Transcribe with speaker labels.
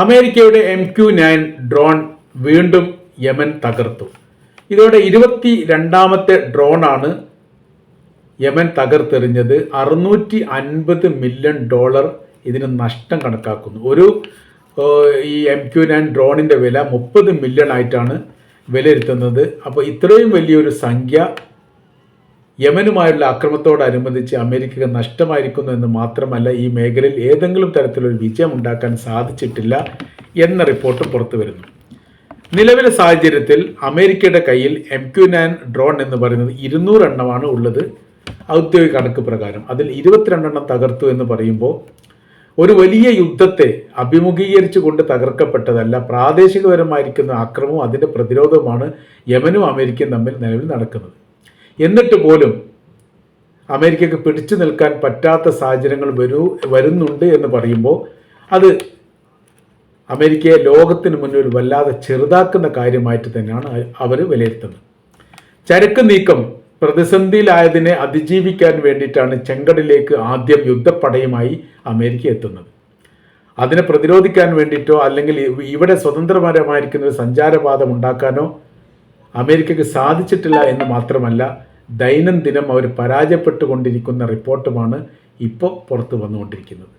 Speaker 1: അമേരിക്കയുടെ M Q nine drone വീണ്ടും Yemen തകർത്തു. ഇതോടെ ഇരുപത്തി രണ്ടാമത്തെ ഡ്രോണാണ് യമൻ തകർത്തെറിഞ്ഞത്. അറുന്നൂറ്റി അൻപത് മില്യൺ ഡോളർ ഇതിന് നഷ്ടം കണക്കാക്കുന്നു. ഒരു ഈ എം ക്യു നയൻ ഡ്രോണിന്റെ വില മുപ്പത് മില്യൺ ആയിട്ടാണ് വിലയിരുത്തുന്നത്. അപ്പോൾ ഇത്രയും വലിയൊരു സംഖ്യ യമനുമായുള്ള അക്രമത്തോടനുബന്ധിച്ച് അമേരിക്കക്ക് നഷ്ടമായിരിക്കുന്നു എന്ന് മാത്രമല്ല ഈ മേഖലയിൽ ഏതെങ്കിലും തരത്തിലൊരു വിജയം ഉണ്ടാക്കാൻ സാധിച്ചിട്ടില്ല എന്ന റിപ്പോർട്ട് പുറത്തു വരുന്നു നിലവിലെ സാഹചര്യത്തിൽ അമേരിക്കയുടെ കയ്യിൽ എം ക്യു നയൻ ഡ്രോൺ എന്ന് പറയുന്നത് ഇരുന്നൂറ് എണ്ണമാണ് ഉള്ളത്. ഔദ്യോഗിക കണക്ക് പ്രകാരം അതിൽ ഇരുപത്തിരണ്ടെണ്ണം തകർത്തു എന്ന് പറയുമ്പോൾ ഒരു വലിയ യുദ്ധത്തെ അഭിമുഖീകരിച്ചു കൊണ്ട് തകർക്കപ്പെട്ടതല്ല പ്രാദേശികപരമായിരിക്കുന്ന ആക്രമവും അതിന്റെ പ്രതിരോധവുമാണ് യമനും അമേരിക്കയും തമ്മിൽ നിലവിൽ നടക്കുന്നത്. എന്നിട്ട് പോലും അമേരിക്കക്ക് പിടിച്ചു നിൽക്കാൻ പറ്റാത്ത സാഹചര്യങ്ങൾ വരൂ വരുന്നുണ്ട് എന്ന് പറയുമ്പോൾ അത് അമേരിക്കയെ ലോകത്തിന് മുന്നിൽ വല്ലാതെ ചെറുതാക്കുന്ന കാര്യമായിട്ട് തന്നെയാണ് അവർ വിലയിരുത്തുന്നത്. ചരക്ക് നീക്കം പ്രതിസന്ധിയിലായതിനെ അതിജീവിക്കാൻ വേണ്ടിയിട്ടാണ് ചെങ്കടലിലേക്ക് ആദ്യം യുദ്ധപ്പടയുമായി അമേരിക്ക എത്തുന്നത്. അതിനെ പ്രതിരോധിക്കാൻ വേണ്ടിയിട്ടോ അല്ലെങ്കിൽ ഇവിടെ സ്വതന്ത്രപരമായിരിക്കുന്ന ഒരു സഞ്ചാരപാത ഉണ്ടാക്കാനോ അമേരിക്കയ്ക്ക് സാധിച്ചിട്ടില്ല എന്ന് മാത്രമല്ല ദൈനംദിനം അവർ പരാജയപ്പെട്ടുകൊണ്ടിരിക്കുന്ന റിപ്പോർട്ടുമാണ് ഇപ്പോൾ പുറത്തു വന്നുകൊണ്ടിരിക്കുന്നത്.